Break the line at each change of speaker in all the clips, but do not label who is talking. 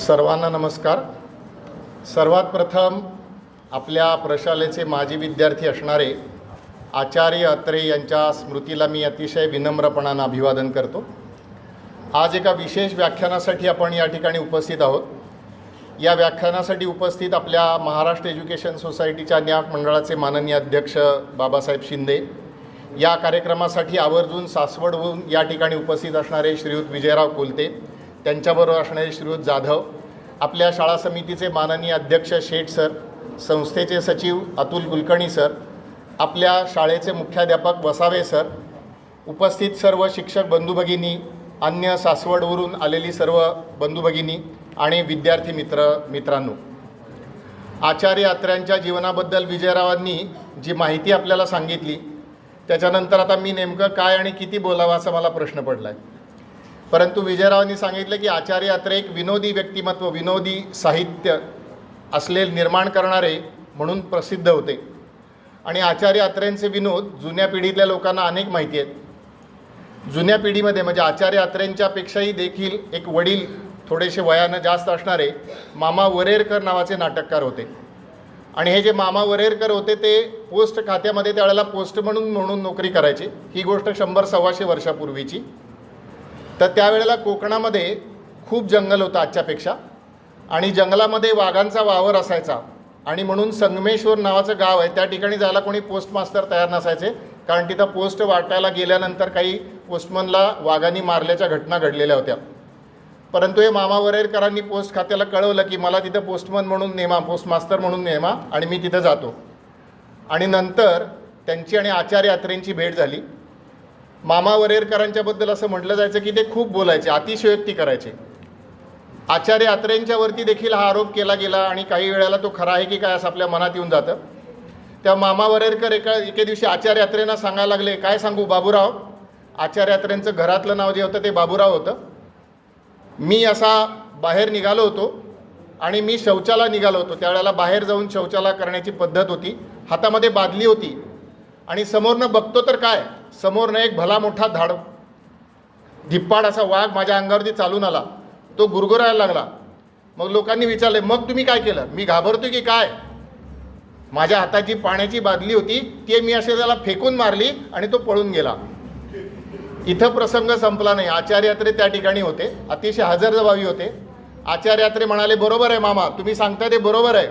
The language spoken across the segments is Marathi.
सर्वांना नमस्कार. सर्वात प्रथम आपल्या प्रशालेचे माजी विद्यार्थी असणारे आचार्य अत्रे यांच्या स्मृतीला मी अतिशय विनम्रपणानं अभिवादन करतो. आज एका विशेष व्याख्यानासाठी आपण या ठिकाणी उपस्थित आहोत. या व्याख्यानासाठी उपस्थित आपल्या महाराष्ट्र एज्युकेशन सोसायटीच्या न्याक मंडळाचे माननीय अध्यक्ष बाबासाहेब शिंदे या कार्यक्रमासाठी आवर्जून सासवडहून या ठिकाणी उपस्थित असणारे श्रीयुत विजयराव कोलते त्यांच्याबरोबर असणारे श्रीयुत जाधव आपल्या शाळा समितीचे माननीय अध्यक्ष शेठ सर संस्थेचे सचिव अतुल कुलकर्णी सर आपल्या शाळेचे मुख्याध्यापक वसावे सर उपस्थित सर्व शिक्षक बंधू भगिनी अन्य सासवडवरून आलेली सर्व बंधू भगिनी आणि विद्यार्थी मित्र मित्रांनो. आचार्य अत्र्यांच्या जीवनाबद्दल विजयरावांनी जी माहिती आपल्याला सांगितली त्याच्यानंतर आता मी नेमकं काय आणि किती बोलावं असा मला प्रश्न पडला आहे परंतु विजयरावांनी सांगितलं की आचार्य अत्रे एक विनोदी व्यक्तिमत्व विनोदी साहित्य असले निर्माण करणारे म्हणून प्रसिद्ध होते. आणि आचार्य अत्रेंचे विनोद जुन्या पिढीतल्या लोकांना अनेक माहिती आहेत. जुन्या पिढीमध्ये म्हणजे आचार्य अत्रेंच्यापेक्षाही देखील एक वडील थोडेसे वयानं जास्त असणारे मामा वरेरकर नावाचे नाटककार होते. आणि हे जे मामा वरेरकर होते ते पोस्ट खात्यामध्ये त्यावेळेला पोस्ट म्हणून म्हणून नोकरी करायचे. ही गोष्ट शंभर सव्वाशे वर्षापूर्वीची. तर त्यावेळेला कोकणामध्ये खूप जंगल होतं आजच्यापेक्षा. आणि जंगलामध्ये वाघांचा वावर असायचा. आणि म्हणून संगमेश्वर नावाचं गाव आहे. त्या ठिकाणी जायला कोणी पोस्ट मास्तर तयार नसायचे. कारण तिथं पोस्ट वाटायला गेल्यानंतर काही पोस्टमनला वाघांनी मारल्याच्या घटना घडलेल्या होत्या. परंतु हे मामा वरेरकरांनी पोस्ट खात्याला कळवलं की मला तिथं पोस्टमन म्हणून नेमा पोस्ट मास्तर म्हणून नेमा आणि मी तिथं जातो. आणि नंतर त्यांची आणि आचार्य यात्रेंची भेट झाली. मामा वरेरकरांच्याबद्दल असं म्हटलं जायचं की ते खूप बोलायचे अतिशयोक्ती करायचे. आचार्य यात्रेंच्यावरती देखील हा आरोप केला गेला आणि काही वेळेला तो खरा आहे की काय असं आपल्या मनात येऊन जातं. त्या मामा वरेरकर एका एके दिवशी आचार्य यात्रेंना सांगायला लागले काय सांगू बाबूराव? आचार्य यात्रेंचं घरातलं नाव जे होतं ते बाबूराव होतं. मी असा बाहेर निघालो होतो आणि मी शौचाला निघालो होतो. त्यावेळेला बाहेर जाऊन शौचाला करण्याची पद्धत होती. हातामध्ये बादली होती. आणि समोरनं बघतो तर काय? समोरनं एक भला मोठा धाड धिप्पाड असा वाघ माझ्या अंगावरती चालून आला. तो गुरगुरायला लागला. मग लोकांनी विचारले मग तुम्ही काय केलं? मी घाबरतो की काय? माझ्या हाताची पाण्याची बादली होती ती मी असे त्याला फेकून मारली आणि तो पळून गेला. इथं प्रसंग संपला नाही. आचार्य यात्रे त्या ठिकाणी होते. अतिशय हजरजबाबी होते. आचार्य यात्रे म्हणाले बरोबर आहे मामा तुम्ही सांगता ते बरोबर आहे.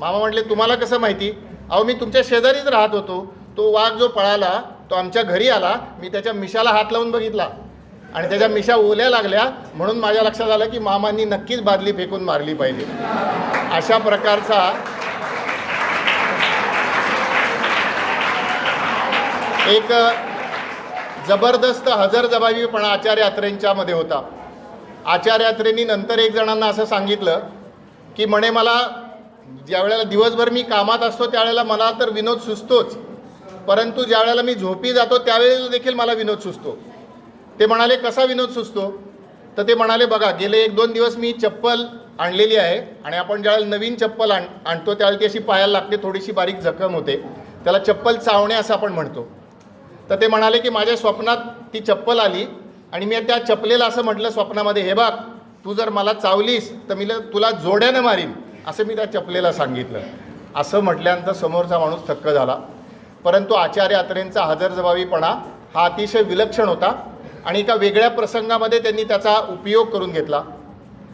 मामा म्हटले तुम्हाला कसं माहिती? अहो मी तुमच्या शेजारीच राहत होतो. तो वाघ जो पळाला तो आमच्या घरी आला मी त्याच्या मिशाला हात लावून बघितला. आणि त्याच्या मिशा ओल्या लागल्या म्हणून माझ्या लक्षात आलं की मामांनी नक्कीच बादली फेकून मारली पाहिजे. अशा प्रकारचा एक जबरदस्त हजरजबाबीपणा आचार्य यात्रेंच्यामध्ये होता. आचार्य यात्रेंनी नंतर एक जणांना असं सांगितलं की म्हणे मला ज्यावेळेला दिवसभर मी कामात असतो त्यावेळेला मला तर विनोद सुचतोच. परंतु ज्यावेळेला मी झोपी जातो त्यावेळेला देखील मला विनोद सुचतो. ते म्हणाले कसा विनोद सुचतो? तर ते म्हणाले बघा गेले एक दोन दिवस मी चप्पल आणलेली आहे आणि आपण ज्यावेळेला नवीन चप्पल आण आणतो त्यावेळेला ती अशी पायाला लागते थोडीशी बारीक जखम होते. त्याला चप्पल चावणे असं आपण म्हणतो. तर ते म्हणाले की माझ्या स्वप्नात ती चप्पल आली आणि मी त्या चपलेला असं म्हटलं स्वप्नामध्ये हे बघ तू जर मला चावलीस तर मी ल- तुला जोड्यानं मारीन असं मी त्या चपलेला सांगितलं. असं म्हटल्यानंतर समोरचा माणूस थक्क झाला. परंतु आचार्य अत्रेंचा हजरजबाबीपणा हा अतिशय विलक्षण होता आणि एका वेगळ्या प्रसंगामध्ये त्यांनी त्याचा उपयोग करून घेतला.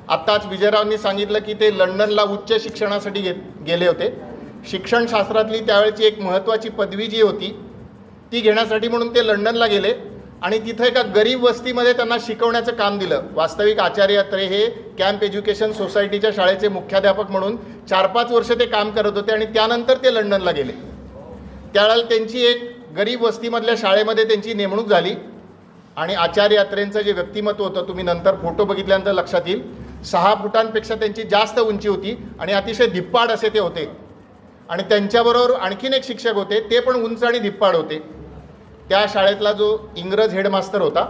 आत्ताच विजयरावांनी सांगितलं की ते लंडनला उच्च शिक्षणासाठी गे गेले होते. शिक्षणशास्त्रातली त्यावेळची एक महत्त्वाची पदवी जी होती ती घेण्यासाठी म्हणून ते लंडनला गेले आणि तिथं एका गरीब वस्तीमध्ये त्यांना शिकवण्याचं काम दिलं. वास्तविक आचार्य अत्रे हे कॅम्प एज्युकेशन सोसायटीच्या शाळेचे मुख्याध्यापक म्हणून चार पाच वर्ष ते काम करत होते आणि त्यानंतर ते लंडनला गेले. त्यावेळेला त्यांची एक गरीब वस्तीमधल्या शाळेमध्ये त्यांची नेमणूक झाली. आणि आचार्य यात्रेंचं जे व्यक्तिमत्व होतं तुम्ही नंतर फोटो बघितल्यानंतर लक्षात येईल. सहा फुटांपेक्षा त्यांची जास्त उंची होती आणि अतिशय धिप्पाड असे ते होते. आणि त्यांच्याबरोबर आणखीन एक शिक्षक होते ते पण उंच आणि धिप्पाड होते. त्या शाळेतला जो इंग्रज हेडमास्तर होता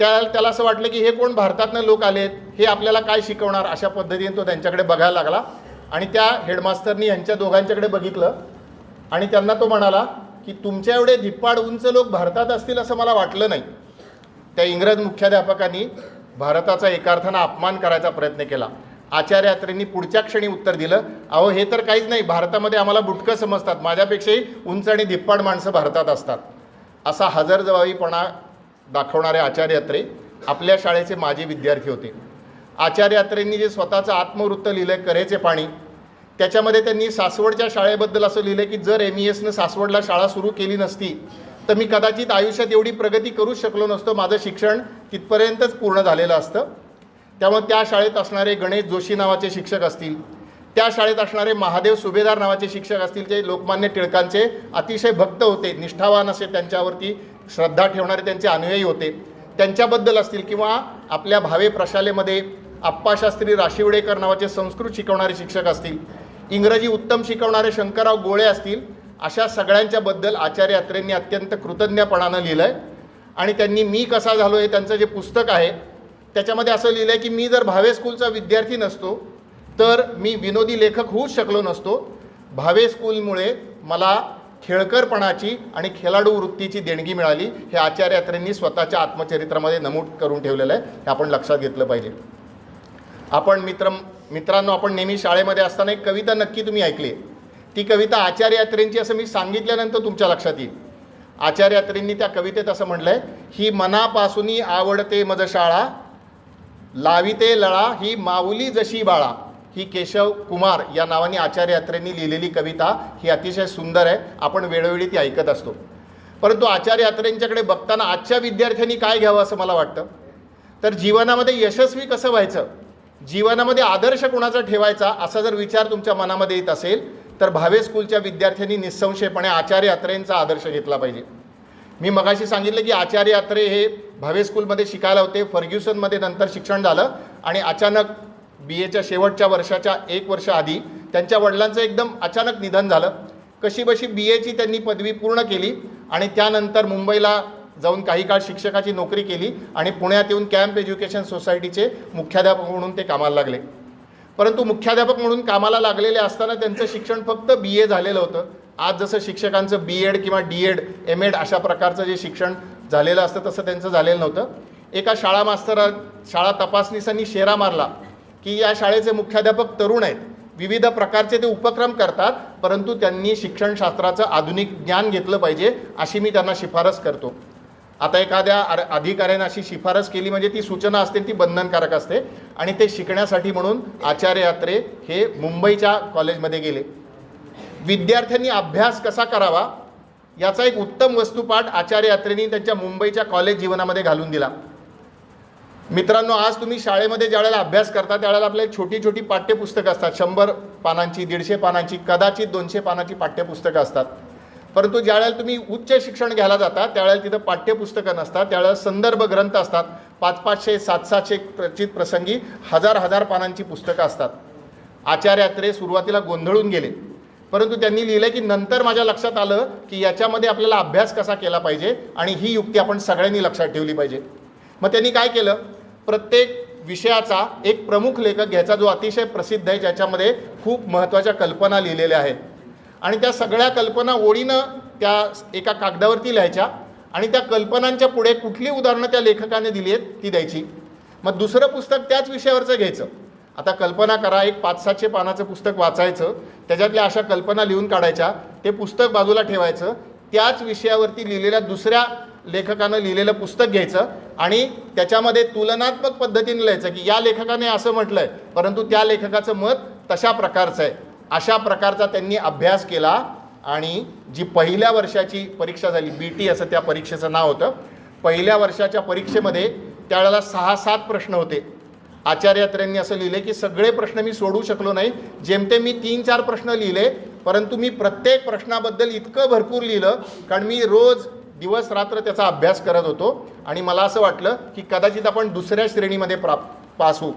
त्या त्याला असं वाटलं की हे कोण भारतातनं लोक आलेत हे आपल्याला काय शिकवणार अशा पद्धतीने तो त्यांच्याकडे बघायला लागला. आणि त्या हेडमास्तरनी यांच्या दोघांच्याकडे बघितलं आणि त्यांना तो म्हणाला की तुमच्या एवढे धिप्पाड उंच लोक भारतात असतील असं मला वाटलं नाही. त्या इंग्रज मुख्याध्यापकांनी भारताचा एकार्थानं अपमान करायचा प्रयत्न केला. आचार्यात्रेंनी पुढच्या क्षणी उत्तर दिलं अहो हे तर काहीच नाही. भारतामध्ये आम्हाला बुटकं समजतात. माझ्यापेक्षाही उंच आणि धिप्पाड माणसं भारतात असतात. असा हजरजबाबीपणा दाखवणारे आचार्य अत्रे आपल्या शाळेचे माजी विद्यार्थी होते. आचार्य यात्रेंनी जे स्वतःचं आत्मवृत्त लिहिलं आहे करेचे पाणी त्याच्यामध्ये त्यांनी सासवडच्या शाळेबद्दल असं लिहिलं की जर एम ई एसनं सासवडला शाळा सुरू केली नसती तर मी कदाचित आयुष्यात एवढी प्रगती करू शकलो नसतो. माझं शिक्षण तिथपर्यंतच पूर्ण झालेलं असतं. त्यामुळे त्या शाळेत असणारे गणेश जोशी नावाचे शिक्षक असतील त्या शाळेत असणारे महादेव सुभेदार नावाचे शिक्षक असतील जे लोकमान्य टिळकांचे अतिशय भक्त होते निष्ठावान असे त्यांच्यावरती श्रद्धा ठेवणारे त्यांचे अनुयायी होते. त्यांच्याबद्दल असतील किंवा आपल्या भावे प्रशालेमध्ये आप्पाशास्त्री राशिवडेकर नावाचे संस्कृत शिकवणारे शिक्षक असतील इंग्रजी उत्तम शिकवणारे शंकरराव गोळे असतील अशा सगळ्यांच्याबद्दल आचार्य यात्रेंनी अत्यंत कृतज्ञपणानं लिहिलं आहे आणि त्यांनी मी कसा झालो हे त्यांचं जे पुस्तक आहे त्याच्यामध्ये असं लिहिलं आहे की मी जर भावे स्कूलचा विद्यार्थी नसतो तर मी विनोदी लेखक होऊच शकलो नसतो. भावे स्कूलमुळे मला खेळकरपणाची आणि खेळाडू वृत्तीची देणगी मिळाली हे आचार्य यात्रेंनी स्वतःच्या आत्मचरित्रामध्ये नमूद करून ठेवलेलं आहे हे आपण लक्षात घेतलं पाहिजे. आपण मित्र मित्रांनो आपण नेहमी शाळेमध्ये असताना एक कविता नक्की तुम्ही ऐकली. आहे ती कविता आचार्य यात्रेंची असं मी सांगितल्यानंतर तुमच्या लक्षात येईल. आचार्य यात्रेंनी त्या कवितेत असं म्हटलं आहे ही मनापासूनही आवडते मज शाळा लाविते लळा ही माऊली जशी बाळा. ही केशव कुमार या नावाने आचार्य यात्रेंनी लिहिलेली कविता ही अतिशय सुंदर आहे आपण वेळोवेळी ती ऐकत असतो. परंतु आचार्य यात्रेंच्याकडे बघताना आजच्या विद्यार्थ्यांनी काय घ्यावं असं मला वाटतं? तर जीवनामध्ये यशस्वी कसं व्हायचं? जीवनामध्ये आदर्श कोणाचा ठेवायचा असा जर विचार तुमच्या मनामध्ये येत असेल तर भावे स्कूलच्या विद्यार्थ्यांनी निसंशयपणे आचार्य अत्रेंचा आदर्श घेतला पाहिजे. मी मगाशी सांगितलं की आचार्य अत्रे हे भावे स्कूलमध्ये शिकायला होते फर्ग्युसनमध्ये नंतर शिक्षण झालं आणि अचानक बी एच्या शेवटच्या वर्षाच्या एक वर्ष आधी त्यांच्या वडिलांचं एकदम अचानक निधन झालं. कशीबशी बी एची त्यांनी पदवी पूर्ण केली आणि त्यानंतर मुंबईला जाऊन काही काळ शिक्षकाची नोकरी केली आणि पुण्यात येऊन कॅम्प एज्युकेशन सोसायटीचे मुख्याध्यापक म्हणून ते कामाला लागले. परंतु मुख्याध्यापक म्हणून कामाला लागलेले असताना त्यांचं शिक्षण फक्त बी ए झालेलं होतं. आज जसं शिक्षकांचं बी एड किंवा डी एड एम एड अशा प्रकारचं जे शिक्षण झालेलं असतं तसं त्यांचं झालेलं नव्हतं. एका शाळा मास्तर शाळा तपासणीसांनी शेरा मारला की या शाळेचे मुख्याध्यापक तरुण आहेत. विविध प्रकारचे ते उपक्रम करतात परंतु त्यांनी शिक्षणशास्त्राचं आधुनिक ज्ञान घेतलं पाहिजे अशी मी त्यांना शिफारस करतो. आता एखाद्या अर- अधिकाऱ्याने अशी शिफारस केली म्हणजे ती सूचना असते ती बंधनकारक असते. आणि ते शिकण्यासाठी म्हणून आचार्य यात्रे हे मुंबईच्या कॉलेजमध्ये गेले. विद्यार्थ्यांनी अभ्यास कसा करावा? याचा एक उत्तम वस्तुपाठ आचार्य यात्रेनी त्यांच्या मुंबईच्या कॉलेज जीवनामध्ये घालून दिला. मित्रांनो आज तुम्ही शाळेमध्ये ज्यावेळेला अभ्यास करता त्यावेळेला आपल्या छोटी छोटी पाठ्यपुस्तकं असतात. शंभर पानांची दीडशे पानांची कदाचित दोनशे पानाची पाठ्यपुस्तकं असतात. परंतु ज्यावेळेला तुम्ही उच्च शिक्षण घ्यायला जाता त्यावेळेला तिथं पाठ्यपुस्तकं नसतात त्यावेळेला संदर्भ ग्रंथ असतात पाच पाचशे सात सातशे प्रचित प्रसंगी हजार हजार पानांची पुस्तकं असतात. आचार्यात्रे सुरुवातीला गोंधळून गेले. परंतु त्यांनी लिहिलं की नंतर माझ्या लक्षात आलं की याच्यामध्ये आपल्याला अभ्यास कसा केला पाहिजे आणि ही युक्ती आपण सगळ्यांनी लक्षात ठेवली पाहिजे. मग त्यांनी काय केलं? प्रत्येक विषयाचा एक प्रमुख लेखक घ्यायचा जो अतिशय प्रसिद्ध आहे ज्याच्यामध्ये खूप महत्त्वाच्या कल्पना लिहिलेल्या आहेत. आणि त्या सगळ्या कल्पना ओळीनं त्या एका कागदावरती लिहायच्या आणि त्या कल्पनांच्या पुढे कुठली उदाहरणं त्या लेखकाने दिली आहेत ती द्यायची. मग दुसरं पुस्तक त्याच विषयावरचं घ्यायचं. आता कल्पना करा एक पाच सातशे पानाचं पुस्तक वाचायचं त्याच्यातल्या अशा कल्पना लिहून काढायच्या ते पुस्तक बाजूला ठेवायचं त्याच विषयावरती लिहिलेल्या दुसऱ्या लेखकानं लिहिलेलं पुस्तक घ्यायचं आणि त्याच्यामध्ये तुलनात्मक पद्धतीने लिहायचं की या लेखकाने असं म्हटलं आहे परंतु त्या लेखकाचं मत तशा प्रकारचं आहे. अशा प्रकारचा त्यांनी अभ्यास केला आणि जी पहिल्या वर्षाची परीक्षा झाली बी टी असं त्या परीक्षेचं नाव होतं. पहिल्या वर्षाच्या परीक्षेमध्ये त्यावेळेला सहा सात प्रश्न होते. आचार्यात्र्यांनी असं लिहिले की सगळे प्रश्न मी सोडू शकलो नाही. जेमते मी तीन चार प्रश्न लिहिले परंतु मी प्रत्येक प्रश्नाबद्दल इतकं भरपूर लिहिलं कारण मी रोज दिवस रात्र त्याचा अभ्यास करत होतो. आणि मला असं वाटलं की कदाचित आपण दुसऱ्या श्रेणीमध्ये प्राप पास. होऊ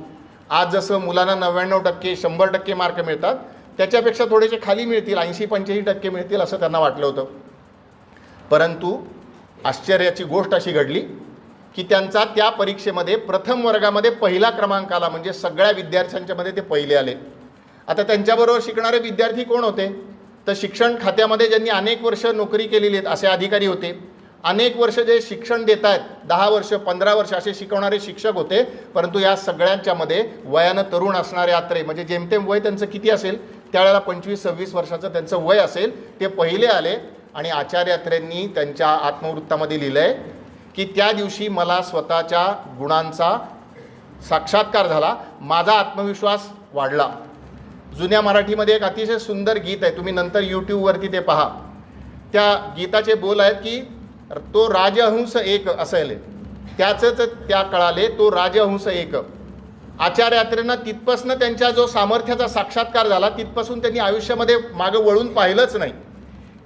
आज जसं मुलांना नव्याण्णव टक्के शंभर टक्के मार्क मिळतात त्याच्यापेक्षा थोडेसे खाली मिळतील ऐंशी पंच्याऐंशी टक्के मिळतील असं त्यांना वाटलं होतं. परंतु आश्चर्याची गोष्ट अशी घडली की त्यांचा त्या परीक्षेमध्ये प्रथम वर्गामध्ये पहिला क्रमांक आला म्हणजे सगळ्या विद्यार्थ्यांच्यामध्ये ते पहिले आले. आता त्यांच्याबरोबर शिकणारे विद्यार्थी कोण होते? तर शिक्षण खात्यामध्ये ज्यांनी अनेक वर्ष नोकरी केलेली आहेत असे अधिकारी होते. अनेक वर्ष जे शिक्षण देत आहेत दहा वर्ष पंधरा वर्ष असे शिकवणारे शिक्षक होते. परंतु या सगळ्यांच्यामध्ये वयानं तरुण असणारे आत्रे म्हणजे जेमतेम वय त्यांचं किती असेल? त्यावेळेला पंचवीस सव्वीस वर्षाचं त्यांचं वय असेल ते पहिले आले आणि आचार्य त्यांच्या आत्मवृत्तामध्ये लिहिलं आहे की त्या दिवशी मला स्वतःच्या गुणांचा साक्षात्कार झाला. माझा आत्मविश्वास वाढला. जुन्या मराठीमध्ये एक अतिशय सुंदर गीत आहे. तुम्ही नंतर यूट्यूबवरती ते पहा. त्या गीताचे बोल आहेत की तो राजहंस एक असेल त्याचंच त्या कळाले तो राजहंस एक. आचार्य यात्रेनं तिथपासनं त्यांच्या जो सामर्थ्याचा साक्षात्कार झाला तिथपासून त्यांनी आयुष्यामध्ये मागं वळून पाहिलंच नाही.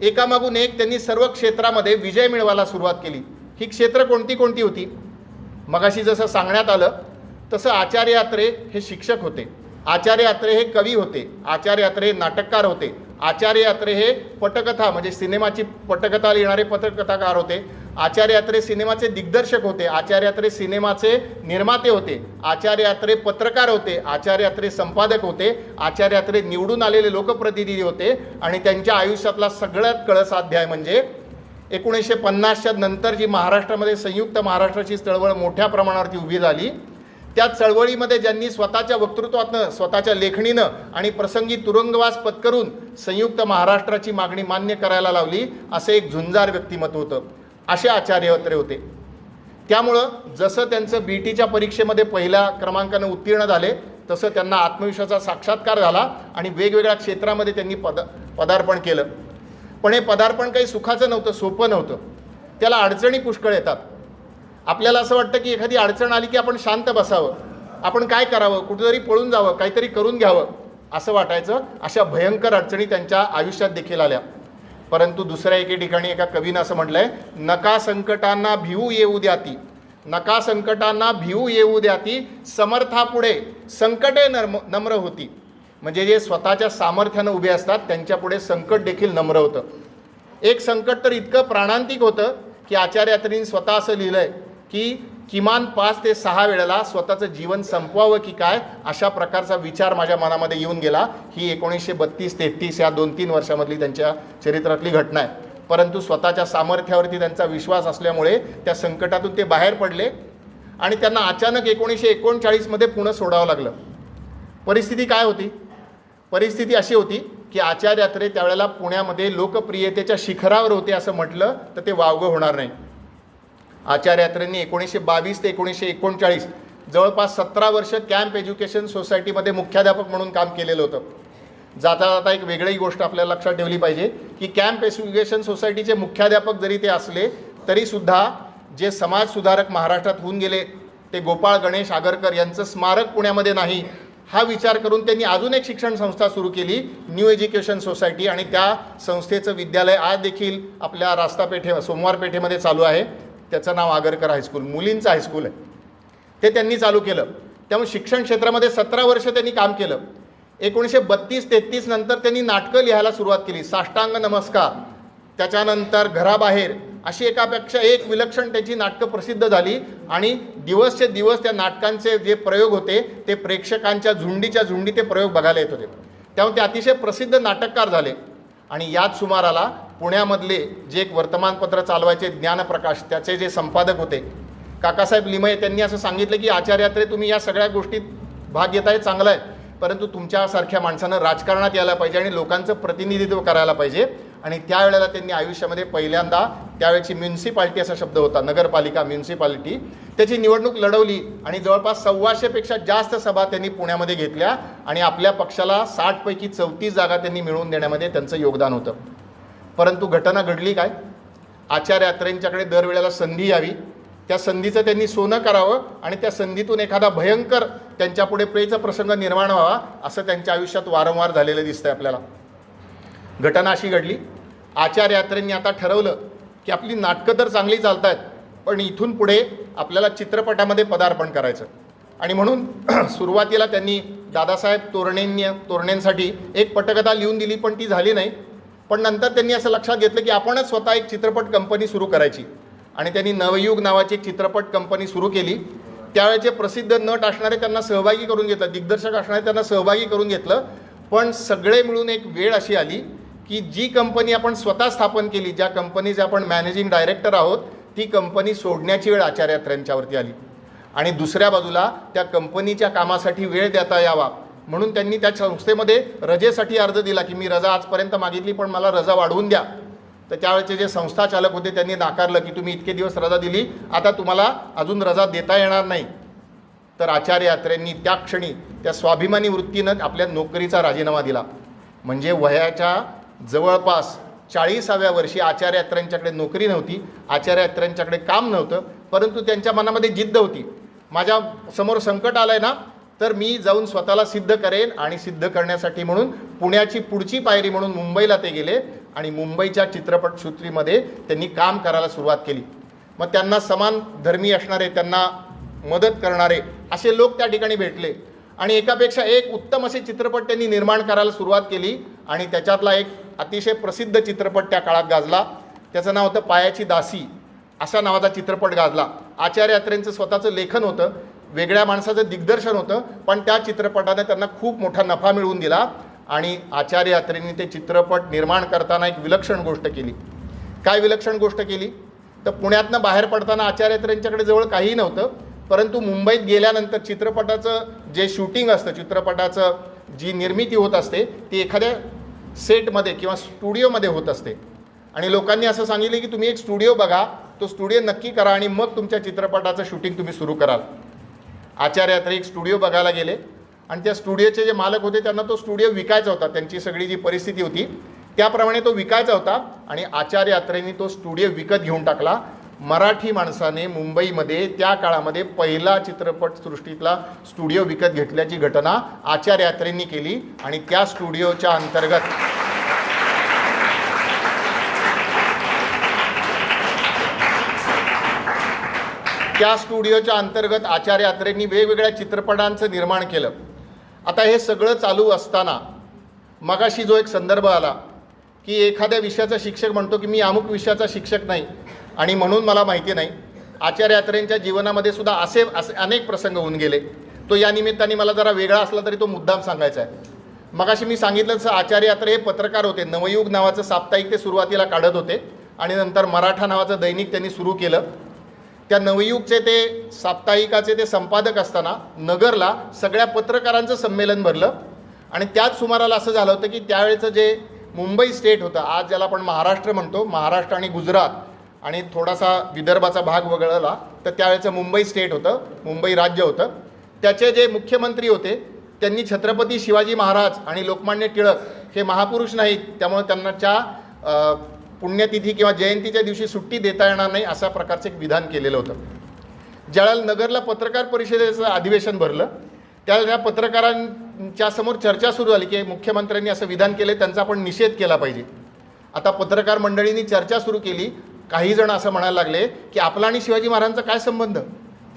एकामागून एक त्यांनी सर्व क्षेत्रामध्ये विजय मिळवायला सुरुवात केली. ही क्षेत्र कोणती कोणती होती? मगाशी जसं सांगण्यात आलं तसं आचार्य यात्रे हे शिक्षक होते. आचार्य यात्रे हे कवी होते. आचार्य यात्रे हे नाटककार होते. आचार्य यात्रे हे पटकथा म्हणजे सिनेमाची पटकथा लिहिणारे पटकथाकार होते. आचार्य यात्रे सिनेमाचे दिग्दर्शक होते आचार्य यात्रे सिनेमाचे निर्माते होते आचार्य यात्रे पत्रकार होते आचार्य यात्रे संपादक होते आचार्य यात्रे निवडून आलेले लोकप्रतिनिधी होते आणि त्यांच्या आयुष्यातला सगळ्यात कळसाध्याय म्हणजे एकोणीसशे पन्नासच्या नंतर जी महाराष्ट्रामध्ये संयुक्त महाराष्ट्राची चळवळ मोठ्या प्रमाणावरती उभी झाली त्या चळवळीमध्ये ज्यांनी स्वतःच्या वक्तृत्वातनं स्वतःच्या लेखणीनं आणि प्रसंगी तुरुंगवास पत्करून संयुक्त महाराष्ट्राची मागणी मान्य करायला लावली असं एक झुंजार व्यक्तिमत्व होतं. असे आचार्य अत्रे होते. त्यामुळं जसं त्यांचं बी टीच्या परीक्षेमध्ये पहिल्या क्रमांकानं उत्तीर्ण झाले तसं त्यांना आत्मविश्वासाचा साक्षात्कार झाला आणि वेगवेगळ्या क्षेत्रामध्ये त्यांनी पद पदार्पण केलं. पण हे पदार्पण काही सुखाचं नव्हतं सोपं नव्हतं. त्याला अडचणी पुष्कळ येतात. आपल्याला असं वाटतं की एखादी अडचण आली की आपण शांत बसावं. आपण काय करावं? कुठेतरी पळून जावं काहीतरी करून घ्यावं असं वाटायचं. अशा भयंकर अडचणी त्यांच्या आयुष्यात देखील आल्या. परंतु दुसऱ्या एके ठिकाणी एका कवीनं असं म्हटलंय नका संकटांना भिवू येऊ द्याती नका संकटांना भिवू येऊ द्याती समर्थापुढे संकटे नर्म नम्र होती. म्हणजे जे स्वतःच्या सामर्थ्यानं उभे असतात त्यांच्यापुढे संकट देखील नम्र होतं. एक संकट तर इतकं प्राणांतिक होतं की आचार्यात्रींनी स्वतः असं लिहिलं आहे की किमान पाच ते सहा वेळेला स्वतःचं जीवन संपवावं की काय अशा प्रकारचा विचार माझ्या मनामध्ये येऊन गेला. ही एकोणीसशे बत्तीस तेहतीस या दोन तीन वर्षामधली त्यांच्या चरित्रातली घटना आहे. परंतु स्वतःच्या सामर्थ्यावरती त्यांचा विश्वास असल्यामुळे त्या संकटातून ते बाहेर पडले आणि त्यांना अचानक एकोणीसशे एकोणचाळीसमध्ये पुणं सोडावं लागलं. परिस्थिती काय होती? परिस्थिती अशी होती की आचार्यात्रे त्यावेळेला पुण्यामध्ये लोकप्रियतेच्या शिखरावर होते असं म्हटलं तर ते वावगं होणार नाही. आचार्यात्रांनी एकोणीसशे बावीस ते एकोणीसशे एकोणचाळीस जवळपास सतरा वर्ष कॅम्प एज्युकेशन सोसायटीमध्ये मुख्याध्यापक म्हणून काम केलेलं होतं. जाता जाता एक वेगळी गोष्ट आपल्याला लक्षात ठेवली पाहिजे की कॅम्प एज्युकेशन सोसायटीचे मुख्याध्यापक जरी ते असले तरीसुद्धा जे समाजसुधारक महाराष्ट्रात होऊन गेले ते गोपाळ गणेश आगरकर यांचं स्मारक पुण्यामध्ये नाही हा विचार करून त्यांनी अजून एक शिक्षण संस्था सुरू केली न्यू एज्युकेशन सोसायटी. आणि त्या संस्थेचं विद्यालय आज देखील आपल्या रास्ता पेठे सोमवार पेठेमध्ये चालू आहे. त्याचं नाव आगरकर हायस्कूल मुलींचं हायस्कूल आहे. ते त्यांनी चालू केलं. त्यामुळे शिक्षण क्षेत्रामध्ये सतरा वर्ष त्यांनी काम केलं. एकोणीसशे बत्तीस तेहतीस नंतर त्यांनी नाटकं लिहायला सुरुवात केली. साष्टांग नमस्कार. त्याच्यानंतर घराबाहेर अशी एकापेक्षा एक विलक्षण त्याची नाटकं प्रसिद्ध झाली आणि दिवसचे दिवस त्या नाटकांचे जे प्रयोग होते ते प्रेक्षकांच्या झुंडीच्या झुंडी ते प्रयोग बघायला येत होते. त्यामुळे ते अतिशय प्रसिद्ध नाटककार झाले. आणि याच सुमाराला पुण्यामधले जे एक वर्तमानपत्र चालवायचे ज्ञानप्रकाश त्याचे जे संपादक होते काकासाहेब लिमये त्यांनी असं सांगितलं की आचार्यात्रे तुम्ही या सगळ्या गोष्टीत भाग घेताय चांगला आहे. परंतु तुमच्यासारख्या माणसानं राजकारणात यायला पाहिजे आणि लोकांचं प्रतिनिधित्व करायला पाहिजे. आणि त्यावेळेला त्यांनी आयुष्यामध्ये पहिल्यांदा त्यावेळेची म्युन्सिपाल्टी असा शब्द होता नगरपालिका म्युन्सिपाल्टी. त्याची निवडणूक लढवली आणि जवळपास सव्वाशेपेक्षा जास्त सभा त्यांनी पुण्यामध्ये घेतल्या आणि आपल्या पक्षाला साठपैकी चौतीस जागा त्यांनी मिळवून देण्यामध्ये त्यांचं योगदान होतं. परंतु घटना घडली काय? आचार्य अत्रेंच्याकडे दरवेळेला संधी यावी. त्या संधीचं त्यांनी सोनं करावं आणि त्या संधीतून एखादा भयंकर त्यांच्यापुढे प्रेचा प्रसंग निर्माण व्हावा असं त्यांच्या आयुष्यात वारंवार झालेलं दिसतंय आपल्याला. घटना अशी घडली. आचार्य यात्रेंनी आता ठरवलं की आपली नाटकं तर चांगली चालत आहेत पण इथून पुढे आपल्याला चित्रपटामध्ये पदार्पण करायचं. आणि म्हणून सुरुवातीला त्यांनी दादासाहेब तोरणेंनी तोरणेंसाठी एक पटकथा लिहून दिली पण ती झाली नाही. पण नंतर त्यांनी असं लक्षात घेतलं की आपणच स्वतः एक चित्रपट कंपनी सुरू करायची. आणि त्यांनी नवयुग नावाची एक चित्रपट कंपनी सुरू केली. त्यावेळेचे प्रसिद्ध नट असणारे त्यांना सहभागी करून घेतलं. दिग्दर्शक असणारे त्यांना सहभागी करून घेतलं. पण सगळे मिळून एक वेळ अशी आली की जी कंपनी आपण स्वतः स्थापन केली ज्या कंपनीचे आपण मॅनेजिंग डायरेक्टर आहोत ती कंपनी सोडण्याची वेळ आचार्यात्र्यांच्यावरती आली. आणि दुसऱ्या बाजूला त्या कंपनीच्या कामासाठी वेळ देता यावा म्हणून त्यांनी त्या संस्थेमध्ये रजेसाठी अर्ज दिला की मी रजा आजपर्यंत मागितली पण मला रजा वाढवून द्या. तर त्यावेळेचे जे संस्था चालक होते त्यांनी नाकारलं की तुम्ही इतके दिवस रजा दिली आता तुम्हाला अजून रजा देता येणार नाही. तर आचार्य यात्रेंनी त्या क्षणी त्या स्वाभिमानी वृत्तीनं आपल्या नोकरीचा राजीनामा दिला. म्हणजे वयाच्या जवळपास चाळीसाव्या वर्षी आचार्य यात्र्यांच्याकडे नोकरी नव्हती आचार्य यात्र्यांच्याकडे काम नव्हतं परंतु त्यांच्या मनामध्ये जिद्द होती. माझ्यासमोर संकट आलं आहे ना तर मी जाऊन स्वतःला सिद्ध करेन आणि सिद्ध करण्यासाठी म्हणून पुण्याची पुढची पायरी म्हणून मुंबईला ते गेले आणि मुंबईच्या चित्रपटसृष्टीमध्ये त्यांनी काम करायला सुरुवात केली. मग त्यांना समान धर्मी असणारे त्यांना मदत करणारे असे लोक त्या ठिकाणी भेटले. आणि एकापेक्षा एक उत्तम असे चित्रपट त्यांनी निर्माण करायला सुरुवात केली आणि त्याच्यातला एक अतिशय प्रसिद्ध चित्रपट त्या काळात गाजला. त्याचं नाव होतं पायाची दासी असा नावाचा चित्रपट गाजला. आचार्य यात्रेंचं स्वतःचं लेखन होतं. वेगळ्या माणसाचं दिग्दर्शन होतं पण त्या चित्रपटाने त्यांना खूप मोठा नफा मिळवून दिला आणि आचार्य यात्रेंनी ते चित्रपट निर्माण करताना एक विलक्षण गोष्ट केली. काय विलक्षण गोष्ट केली? तर पुण्यातनं बाहेर पडताना आचार्य यात्रेंच्याकडे जवळ काहीही नव्हतं परंतु मुंबईत गेल्यानंतर चित्रपटाचं जे शूटिंग असतं चित्रपटाचं जी निर्मिती होत असते ती एखाद्या सेटमध्ये किंवा स्टुडिओमध्ये होत असते. आणि लोकांनी असं सांगितलं की तुम्ही एक स्टुडिओ बघा तो स्टुडिओ नक्की करा आणि मग तुमच्या चित्रपटाचं शूटिंग तुम्ही सुरू कराल. आचार्य यात्रे एक स्टुडिओ बघायला गेले. आणि त्या स्टुडिओचे जे मालक होते त्यांना तो स्टुडिओ विकायचा होता. त्यांची सगळी जी परिस्थिती होती त्याप्रमाणे तो विकायचा होता आणि आचार्य यात्रेने तो स्टुडिओ विकत घेऊन टाकला. मराठी माणसाने मुंबईमध्ये त्या काळामध्ये पहिला चित्रपटसृष्टीतला स्टुडिओ विकत घेतल्याची घटना आचार्य यात्रेंनी केली आणि त्या स्टुडिओच्या अंतर्गत त्या स्टुडिओच्या अंतर्गत आचार्य यात्रेंनी वेगवेगळ्या चित्रपटांचं निर्माण केलं. आता हे सगळं चालू असताना मगाशी जो एक संदर्भ आला की एखाद्या विषयाचा शिक्षक म्हणतो की मी अमुक विषयाचा शिक्षक नाही आणि म्हणून मला माहिती नाही. आचार्य यात्रेंच्या जीवनामध्ये सुद्धा असे असे अनेक प्रसंग होऊन गेले. तो या निमित्ताने मला जरा वेगळा असला तरी तो मुद्दाम सांगायचा आहे. मगाशी मी सांगितलं तसं आचार्य यात्रे हे पत्रकार होते. नवयुग नावाचं साप्ताहिक ते सुरुवातीला काढत होते आणि नंतर मराठा नावाचं दैनिक त्यांनी सुरू केलं. त्या नवयुगचे ते साप्ताहिकाचे ते संपादक असताना नगरला सगळ्या पत्रकारांचं संमेलन भरलं. आणि त्याच सुमाराला असं झालं होतं की त्यावेळेचं जे मुंबई स्टेट होतं आज ज्याला आपण महाराष्ट्र म्हणतो महाराष्ट्र आणि गुजरात आणि थोडासा विदर्भाचा भाग वगळला तर त्यावेळेचं मुंबई स्टेट होतं मुंबई राज्य होतं. त्याचे जे मुख्यमंत्री होते त्यांनी छत्रपती शिवाजी महाराज आणि लोकमान्य टिळक हे महापुरुष नाहीत त्यामुळे त्यांनाच्या पुण्यतिथी किंवा जयंतीच्या दिवशी सुट्टी देता येणार नाही अशा प्रकारचं एक विधान केलेलं होतं. ज्यावेळेला नगरला पत्रकार परिषदेचं अधिवेशन भरलं त्यावेळेला त्या पत्रकारांच्या समोर चर्चा सुरू झाली की मुख्यमंत्र्यांनी असं विधान केले त्यांचा आपण निषेध केला पाहिजे. आता पत्रकार मंडळींनी चर्चा सुरू केली काही जण असं म्हणायला लागले की आपला आणि शिवाजी महाराजांचा काय संबंध?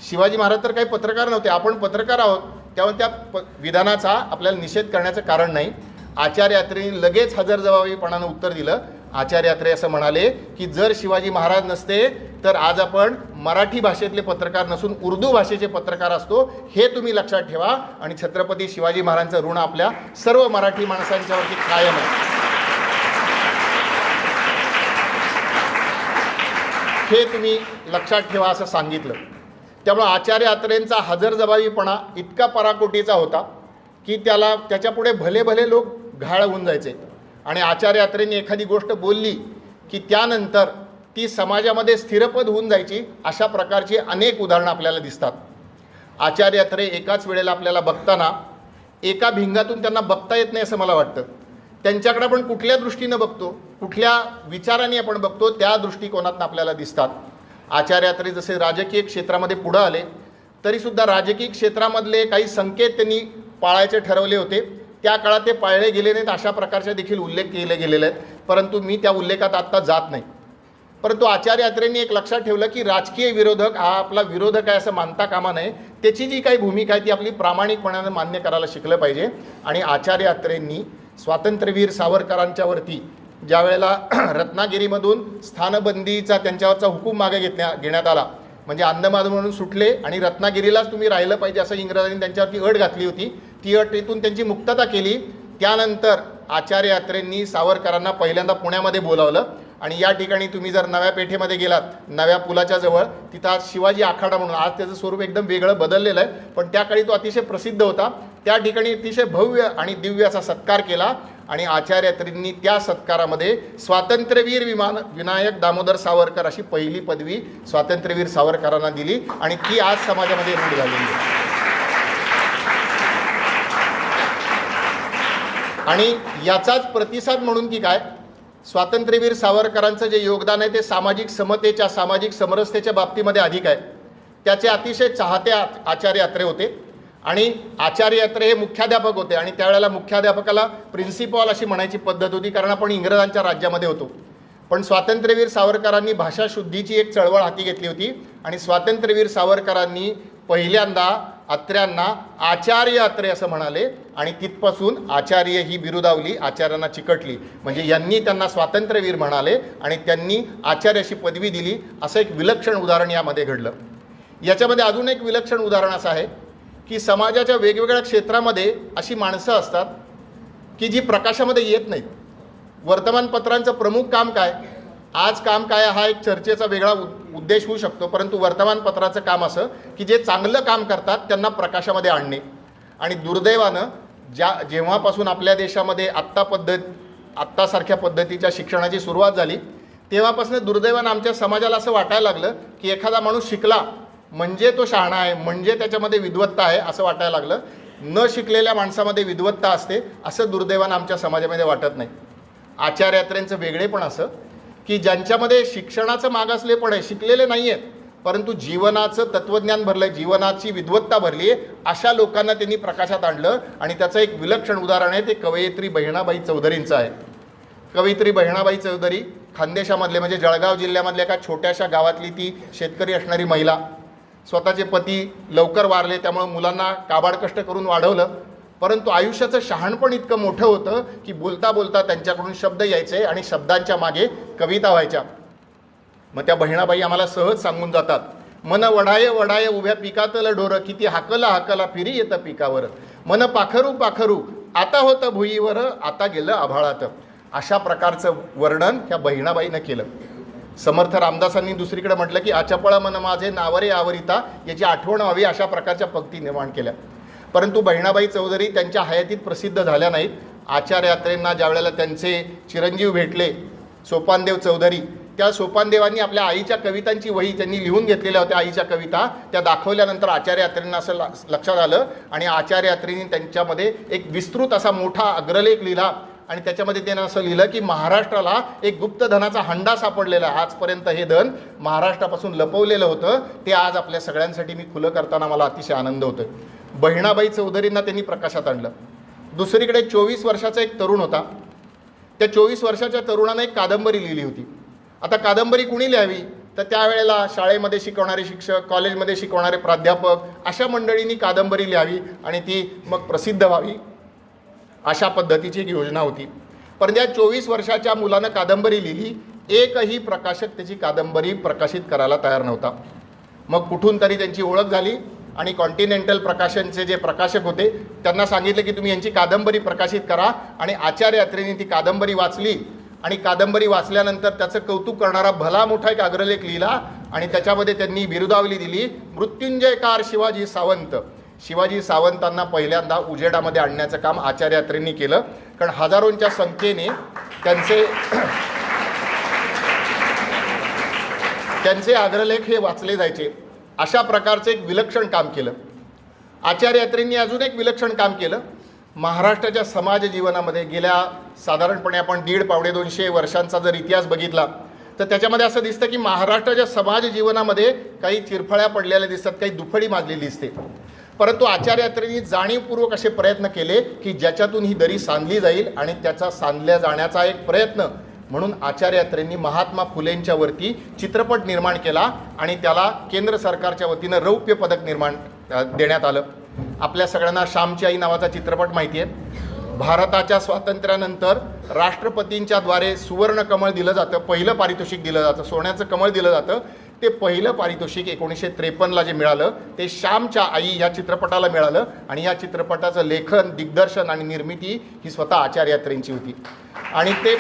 शिवाजी महाराज तर काही पत्रकार नव्हते आपण पत्रकार आहोत. त्यामुळे त्या प विधानाचा आपल्याला निषेध करण्याचं कारण नाही. आचार्य यात्रेने लगेच हजरजबाबीपणानं उत्तर दिलं. आचार्य अत्रे असं म्हणाले की जर शिवाजी महाराज नसते तर आज आपण मराठी भाषेतले पत्रकार नसून उर्दू भाषेचे पत्रकार असतो हे तुम्ही लक्षात ठेवा. आणि छत्रपती शिवाजी महाराजांचं ऋण आपल्या सर्व मराठी माणसांच्यावरती कायम आहे. हे तुम्ही लक्षात ठेवा असं सांगितलं. त्यामुळं आचार्य अत्रेंचा हजरजबाबीपणा इतका पराकोटीचा होता की त्याला त्याच्यापुढे भले भले लोक घाळ होऊन जायचे. आणि आचार्य यात्रेने एखादी गोष्ट बोलली की त्यानंतर ती समाजामध्ये स्थिरपद होऊन जायची अशा प्रकारची अनेक उदाहरणं आपल्याला दिसतात. आचार्य यात्रे एकाच वेळेला आपल्याला बघताना एका भिंगातून त्यांना बघता येत नाही असं मला वाटतं. त्यांच्याकडे आपण कुठल्या दृष्टीनं बघतो कुठल्या विचाराने आपण बघतो त्या दृष्टिकोनातून आपल्याला दिसतात. आचार्यात्रे जसे राजकीय क्षेत्रामध्ये पुढं आले तरीसुद्धा राजकीय क्षेत्रामधले काही संकेत त्यांनी पाळायचे ठरवले होते. त्या काळात ते पाळले गेले नाहीत अशा प्रकारचे देखील उल्लेख केले गेलेले आहेत. परंतु मी त्या उल्लेखात आत्ता जात नाही. परंतु आचार्य अत्रेंनी एक लक्षात ठेवलं की राजकीय विरोधक हा आपला विरोधक आहे असं मानता कामा नये त्याची जी काही भूमिका आहे ती आपली प्रामाणिकपणाने मान्य करायला शिकलं पाहिजे. आणि आचार्य अत्रेंनी स्वातंत्र्यवीर सावरकरांच्यावरती ज्या वेळेला रत्नागिरीमधून स्थानबंदीचा त्यांच्यावरचा हुकूम मागे घेतण्या घेण्यात आला म्हणजे अंदमानमधून सुटले आणि रत्नागिरीलाच तुम्ही राहिलं पाहिजे असं इंग्रजांनी त्यांच्यावरती अट घातली होती. ती अटीतून त्यांची मुक्तता केली. त्यानंतर आचार्य यात्रेंनी सावरकरांना पहिल्यांदा पुण्यामध्ये बोलावलं. आणि या ठिकाणी तुम्ही जर नव्या पेठेमध्ये गेलात नव्या पुलाच्या जवळ तिथं आज शिवाजी आखाडा म्हणून आज त्याचं स्वरूप एकदम वेगळं बदललेलं आहे. पण त्या काळी तो अतिशय प्रसिद्ध होता. त्या ठिकाणी अतिशय भव्य आणि दिव्य असा सत्कार केला. आणि आचार्यत्रींनी त्या सत्कारामध्ये स्वातंत्र्यवीर विमान विनायक दामोदर सावरकर अशी पहिली पदवी स्वातंत्र्यवीर सावरकरांना दिली. आणि ती आज समाजामध्ये रूढ झालेली आहे. आणि याचाच प्रतिसाद म्हणून की काय? स्वातंत्र्यवीर सावरकरांचं जे योगदान आहे ते सामाजिक समतेच्या सामाजिक समरसतेच्या बाबतीमध्ये अधिक आहे. त्याचे अतिशय चाहते आ- आचार्य यात्रे होते. आणि आचार्य यात्रे हे मुख्याध्यापक होते आणि त्यावेळेला मुख्याध्यापकाला प्रिन्सिपॉल अशी म्हणायची पद्धत होती कारण आपण इंग्रजांच्या राज्यामध्ये होतो. पण स्वातंत्र्यवीर सावरकरांनी भाषा शुद्धीची एक चळवळ हाती घेतली होती आणि स्वातंत्र्यवीर सावरकरांनी पहिल्यांदा अत्र्यांना आचार्य अत्रे असं म्हणाले आणि तिथपासून आचार्य ही बिरुदावली आचार्यांना चिकटली. म्हणजे यांनी त्यांना स्वातंत्र्यवीर म्हणाले आणि त्यांनी आचार्याशी पदवी दिली. असं एक विलक्षण उदाहरण यामध्ये घडलं. याच्यामध्ये अजून एक विलक्षण उदाहरण असं आहे की समाजाच्या वेगवेगळ्या क्षेत्रामध्ये अशी माणसं असतात की जी प्रकाशामध्ये येत नाहीत. वर्तमानपत्रांचं प्रमुख काम काय? आज काम काय? हा एक चर्चेचा वेगळा उद्देश होऊ शकतो परंतु वर्तमानपत्राचं काम असं की जे चांगलं काम करतात त्यांना प्रकाशामध्ये आणणे. आणि दुर्दैवानं ज्या जेव्हापासून आपल्या देशामध्ये आत्ता पद्धत आत्तासारख्या पद्धतीच्या शिक्षणाची सुरुवात झाली तेव्हापासून दुर्दैवानं आमच्या समाजाला असं वाटायला लागलं की एखादा माणूस शिकला म्हणजे तो शहाणा आहे म्हणजे त्याच्यामध्ये विद्वत्ता आहे असं वाटायला लागलं. न शिकलेल्या माणसामध्ये विद्वत्ता असते असं दुर्दैवानं आमच्या समाजामध्ये वाटत नाही. आचार यात्रेंचं वेगळेपण असं की ज्यांच्यामध्ये शिक्षणाचं मागासलेपण आहे शिकलेले नाही आहेत परंतु जीवनाचं तत्त्वज्ञान भरलं आहे जीवनाची विद्वत्ता भरली आहे अशा लोकांना त्यांनी प्रकाशात आणलं आणि त्याचं एक विलक्षण उदाहरण आहे ते कवयित्री बहिणाबाई चौधरींचं आहे. कवयित्री बहिणाबाई चौधरी खानदेशामधले म्हणजे जळगाव जिल्ह्यामधल्या एका छोट्याशा गावातली ती शेतकरी असणारी महिला. स्वतःचे पती लवकर वारले त्यामुळं मुलांना काबाडकष्ट करून वाढवलं परंतु आयुष्याचं शहाणपण इतकं मोठं होतं की बोलता बोलता त्यांच्याकडून शब्द यायचे आणि शब्दांच्या मागे कविता व्हायच्या. मग त्या बहिणाबाई आम्हाला सहज सांगून जातात मन वडाय वडाय उभ्या पिकातलं डोरं किती हाकला हाकला फिरी येतं पिकावर. मन पाखरू पाखरू आता होतं भुईवर आता गेलं आभाळात. अशा प्रकारचं वर्णन ह्या बहिणाबाईनं केलं. समर्थ रामदासांनी दुसरीकडे म्हटलं की आचपळ मन माझे नावरे आवरिता याची आठवण व्हावी अशा प्रकारच्या पंक्ती निर्माण केल्या. परंतु बहिणाबाई चौधरी त्यांच्या हयातीत प्रसिद्ध झाल्या नाहीत. आचार्य यात्रेंना ज्यावेळेला त्यांचे चिरंजीव भेटले सोपानदेव चौधरी त्या सोपानदेवांनी आपल्या आईच्या कवितांची वही त्यांनी लिहून घेतलेल्या होत्या. आईच्या कविता त्या दाखवल्यानंतर आचार्य यात्रेंना असं लक्षात आलं आणि आचार्य यात्रेंनी त्यांच्यामध्ये एक विस्तृत असा मोठा अग्रलेख लिहिला आणि त्याच्यामध्ये त्यानं असं लिहिलं की महाराष्ट्राला एक गुप्त धनाचा हंडा सापडलेला आहे. आजपर्यंत हे धन महाराष्ट्रापासून लपवलेलं होतं. ते आज आपल्या सगळ्यांसाठी मी खुलं करताना मला अतिशय आनंद होतोय. बहिणाबाई चौधरींना त्यांनी प्रकाशात आणलं. दुसरीकडे चोवीस वर्षाचा एक तरुण होता. त्या चोवीस वर्षाच्या तरुणानं एक कादंबरी लिहिली होती. आता कादंबरी कुणी लिहावी? तर त्यावेळेला शाळेमध्ये शिकवणारे शिक्षक कॉलेजमध्ये शिकवणारे प्राध्यापक अशा मंडळींनी कादंबरी लिहावी आणि ती मग प्रसिद्ध व्हावी अशा पद्धतीची एक योजना होती. पण त्या चोवीस वर्षाच्या मुलानं कादंबरी लिहिली. एकही प्रकाशक त्याची कादंबरी प्रकाशित करायला तयार नव्हता. मग कुठून तरी त्यांची ओळख झाली. आणि कॉन्टिनेंटल प्रकाशनचे जे प्रकाशक होते त्यांना सांगितले की तुम्ही यांची कादंबरी प्रकाशित करा आणि आचार्य यात्रेने ती कादंबरी वाचली. आणि कादंबरी वाचल्यानंतर त्याचं कौतुक करणारा भला मोठा एक अग्रलेख लिहिला आणि त्याच्यामध्ये त्यांनी बिरुदावली दिली मृत्युंजयकार शिवाजी सावंत. शिवाजी सावंतांना पहिल्यांदा उजेडामध्ये आणण्याचं काम आचार्य यात्रेंनी केलं. कारण हजारोंच्या संख्येने त्यांचे त्यांचे अग्रलेख हे वाचले जायचे. अशा प्रकारचं एक विलक्षण काम केलं. आचार्य यात्रेंनी अजून एक विलक्षण काम केलं. महाराष्ट्राच्या समाज जीवनामध्ये गेल्या साधारणपणे आपण दीड पावणे दोनशे वर्षांचा जर इतिहास बघितला तर त्याच्यामध्ये असं दिसतं की महाराष्ट्राच्या समाज जीवनामध्ये काही चिरफळ्या पडलेल्या दिसतात काही दुफळी माजलेली दिसते. परंतु आचार्य जाणीवपूर्वक असे प्रयत्न केले की ज्याच्यातून ही दरी सांधली जाईल आणि त्याचा सांधल्या जाण्याचा एक प्रयत्न म्हणून आचार्यात्रेंनी महात्मा फुलेंच्यावरती चित्रपट निर्माण केला आणि त्याला केंद्र सरकारच्या वतीनं रौप्य पदक निर्माण देण्यात आलं. आपल्या सगळ्यांना श्यामची आई नावाचा चित्रपट माहिती आहे भारताच्या स्वातंत्र्यानंतर राष्ट्रपतींच्या द्वारे सुवर्ण कमळ दिलं जातं पहिलं पारितोषिक दिलं जातं सोन्याचं कमळ दिलं जातं. ते पहिलं पारितोषिक एकोणीसशे त्रेपन्नला जे मिळालं ते श्यामच्या आई या चित्रपटाला मिळालं आणि या चित्रपटाचं लेखन दिग्दर्शन आणि निर्मिती ही स्वतः आचार्यात्रेंची होती. आणि ते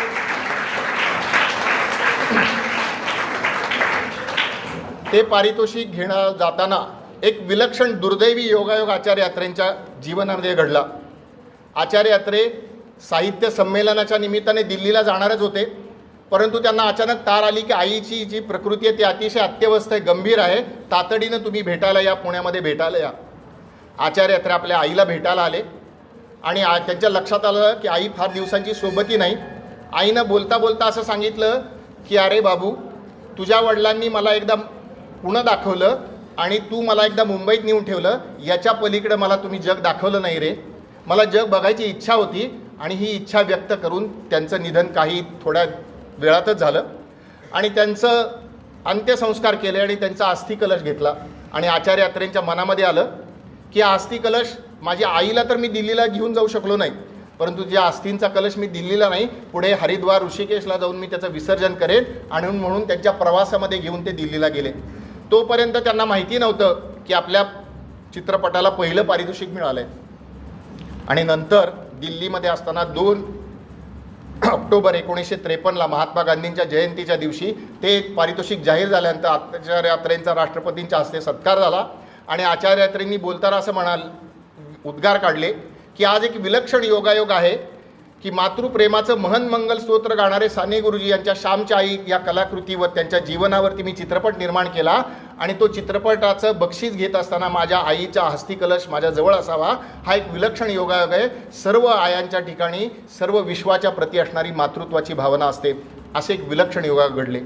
ते पारितोषिक घेणं जाताना एक विलक्षण दुर्दैवी योगायोग आचार्य यात्रेंच्या जीवनामध्ये घडला. आचार्य यात्रे साहित्य संमेलनाच्या निमित्ताने दिल्लीला जाणारच होते परंतु त्यांना अचानक तार आली की आईची जी प्रकृती आहे ती अतिशय अत्यवस्थ आहे गंभीर आहे. तातडीनं तुम्ही भेटायला या पुण्यामध्ये भेटायला या. आचार्य यात्रे आपल्या आईला भेटायला आले आणि आ त्यांच्या लक्षात आलं की आई फार दिवसांची सोबती नाही. आईनं बोलता बोलता असं सांगितलं की अरे बाबू तुझ्या वडिलांनी मला एकदा पुणं दाखवलं आणि तू मला एकदा मुंबईत नेऊन ठेवलं याच्या पलीकडे मला तुम्ही जग दाखवलं नाही रे. मला जग बघायची इच्छा होती आणि ही इच्छा व्यक्त करून त्यांचं निधन काही थोड्या वेळातच झालं. आणि त्यांचं अंत्यसंस्कार केले आणि त्यांचा अस्थिकलश घेतला. आणि आचार्य अत्रेंच्या मनामध्ये आलं की हा अस्थि कलश माझ्या आईला तर मी दिल्लीला घेऊन जाऊ शकलो नाही. परंतु ज्या अस्थींचा कलश मी दिल्लीला नाही पुढे हरिद्वार ऋषिकेशला जाऊन मी त्याचं विसर्जन करेन आणि म्हणून त्यांच्या प्रवासामध्ये घेऊन ते दिल्लीला गेले. तोपर्यंत त्यांना माहिती नव्हतं की आपल्या चित्रपटाला पहिलं पारितोषिक मिळालं आहे आणि नंतर दिल्लीमध्ये असताना दोन ऑक्टोबर एकोणीसशे त्रेपन्नला महात्मा गांधींच्या जयंतीच्या दिवशी ते पारितोषिक जाहीर झाल्यानंतर आचार्य यात्रेंचा राष्ट्रपतींच्या हस्ते सत्कार झाला. आणि आचार्य यात्रेंनी बोलताना असं म्हणाल उद्गार काढले की आज एक विलक्षण योगायोग आहे की मातृप्रेमाचं महन मंगल स्तोत्र गाणारे साने गुरुजी यांच्या श्यामच्या आई या कलाकृतीवर त्यांच्या जीवनावरती मी चित्रपट निर्माण केला आणि तो चित्रपटाचं बक्षीस घेत असताना माझ्या आईचा हस्तिकलश माझ्याजवळ असावा हा एक विलक्षण योगायोग आहे. सर्व आयांच्या ठिकाणी सर्व विश्वाच्या प्रती असणारी मातृत्वाची भावना असते असे एक विलक्षण योगायोग घडले.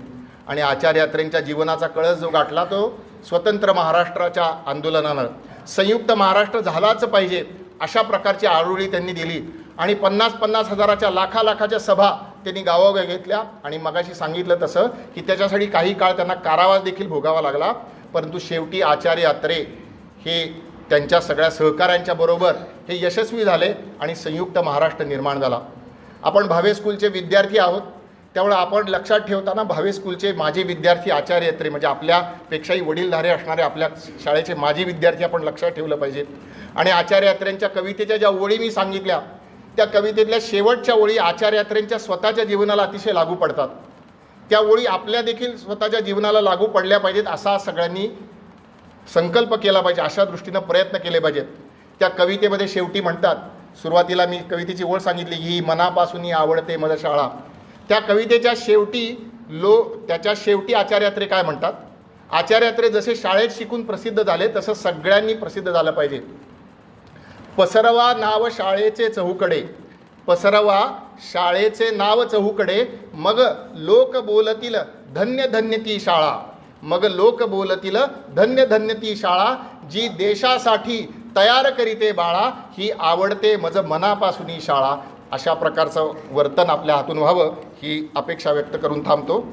आणि आचार्यात्रेंच्या जीवनाचा कळस जो गाठला तो स्वतंत्र महाराष्ट्राच्या आंदोलनानं. संयुक्त महाराष्ट्र झालाच पाहिजे अशा प्रकारची आरोळी त्यांनी दिली. आणि पन्नास पन्नास हजाराच्या लाखा लाखाच्या सभा त्यांनी गावोगाव घेतल्या. आणि मगाशी सांगितलं तसं की त्याच्यासाठी काही काळ त्यांना कारावास देखील भोगावा लागला. परंतु शेवटी आचार्य यात्रे हे त्यांच्या सगळ्या सहकाऱ्यांच्या बरोबर हे यशस्वी झाले आणि संयुक्त महाराष्ट्र निर्माण झाला. आपण भावे स्कूलचे विद्यार्थी आहोत. त्यामुळे आपण लक्षात ठेवताना भावे स्कूलचे माजी विद्यार्थी आचार्य यात्रे म्हणजे आपल्यापेक्षाही वडीलधारे असणारे आपल्या शाळेचे माजी विद्यार्थी आपण लक्षात ठेवलं पाहिजे. आणि आचार्य यात्रेंच्या कवितेच्या ज्या ओळी मी सांगितल्या त्या कवितेतल्या शेवटच्या ओळी आचार्य यात्रेंच्या स्वतःच्या जीवनाला अतिशय लागू पडतात. त्या ओळी आपल्या देखील स्वतःच्या जीवनाला लागू पडल्या पाहिजेत असा सगळ्यांनी संकल्प केला पाहिजे अशा दृष्टीनं प्रयत्न केले पाहिजेत. त्या कवितेमध्ये शेवटी म्हणतात सुरुवातीला मी कवितेची ओळ सांगितली की ही मनापासून आवडते मज शाळा. त्या कवितेच्या शेवटी लो त्याच्या शेवटी आचार्यात्रे काय म्हणतात? आचार्यात्रे जसे शाळेत शिकून प्रसिद्ध झाले तसं सगळ्यांनी प्रसिद्ध झालं पाहिजे. पसरवा नाव शाळेचे चहूकडे पसरवा शाळेचे नाव चहूकडे मग लोक बोलतील धन्य धन्य ती शाळा. मग लोक बोलतील धन्य धन्य ती शाळा जी देशासाठी तयार करीते बाळा ही आवडते मज मनापासून शाळा. अशा प्रकारचं वर्तन आपल्या हातून व्हावं ही अपेक्षा व्यक्त करून थांबतो.